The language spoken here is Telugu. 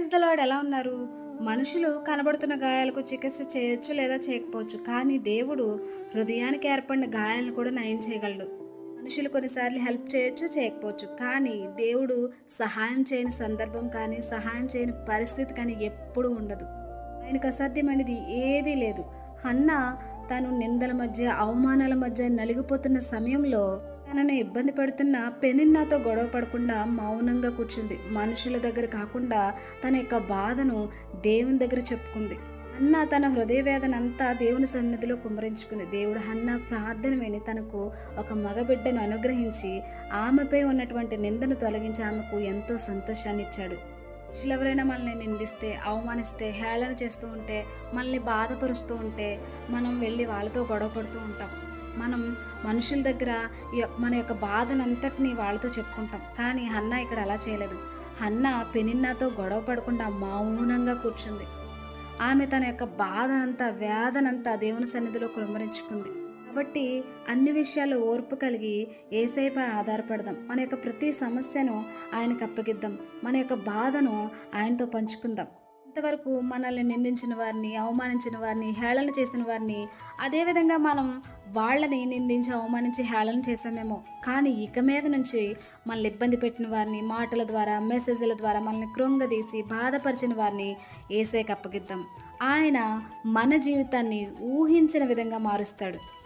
ప్రైజ్ ద లాడ్ ఎలా ఉన్నారు? మనుషులు కనబడుతున్న గాయాలకు చికిత్స చేయొచ్చు లేదా చేయకపోవచ్చు కానీ దేవుడు హృదయానికి ఏర్పడిన గాయాలను కూడా నయం చేయగలడు. మనుషులు కొన్నిసార్లు హెల్ప్ చేయొచ్చు చేయకపోవచ్చు కానీ దేవుడు సహాయం చేయని సందర్భం కానీ సహాయం చేయని పరిస్థితి కానీ ఎప్పుడూ ఉండదు. ఆయనకు అసాధ్యమైనది ఏదీ లేదు. అన్న తను నిందల మధ్య అవమానాల మధ్య నలిగిపోతున్న సమయంలో తనని ఇబ్బంది పెడుతున్న పెనిన్నాతో గొడవ పడకుండా మౌనంగా కూర్చుంది. మనుషుల దగ్గర కాకుండా తన యొక్క బాధను దేవుని దగ్గర చెప్పుకుంది. అన్న తన హృదయ వేదన అంతా దేవుని సన్నిధిలో కుమ్మరించుకుంది. దేవుడు అన్న ప్రార్థన విని తనకు ఒక మగబిడ్డను అనుగ్రహించి ఆమెపై ఉన్నటువంటి నిందను తొలగించి ఆమెకు ఎంతో సంతోషాన్ని ఇచ్చాడు. మనుషులు ఎవరైనా మనల్ని నిందిస్తే అవమానిస్తే హేళన చేస్తూ ఉంటే మనల్ని బాధపరుస్తూ ఉంటే మనం వెళ్ళి వాళ్ళతో గొడవ పడుతూ ఉంటాం. మనం మనుషుల దగ్గర యొక్క- మన యొక్క బాధనంతటిని వాళ్ళతో చెప్పుకుంటాం. కానీ హన్న ఇక్కడ అలా చేయలేదు. హన్న పెనిన్నాతో గొడవ పడకుండా మౌనంగా కూర్చుంది. ఆమె తన యొక్క బాధనంతా వేదనంతా దేవుని సన్నిధిలో కృమరించుకుంది కాబట్టి అన్ని విషయాలు ఓర్పు కలిగి ఏసైపై ఆధారపడదాం. మన యొక్క ప్రతి సమస్యను ఆయనకు అప్పగిద్దాం. మన యొక్క బాధను ఆయనతో పంచుకుందాం. ఇంతవరకు మనల్ని నిందించిన వారిని అవమానించిన వారిని హేళన చేసిన వారిని అదేవిధంగా మనం వాళ్ళని నిందించి అవమానించి హేళన చేసామేమో కానీ ఇక మీద నుంచి మనల్ని ఇబ్బంది పెట్టిన వారిని మాటల ద్వారా మెసేజ్ల ద్వారా మనల్ని కృంగదీసి బాధపరిచిన వారిని ఏసైకి అప్పగిద్దాం. ఆయన మన జీవితాన్ని ఊహించిన విధంగా మారుస్తాడు.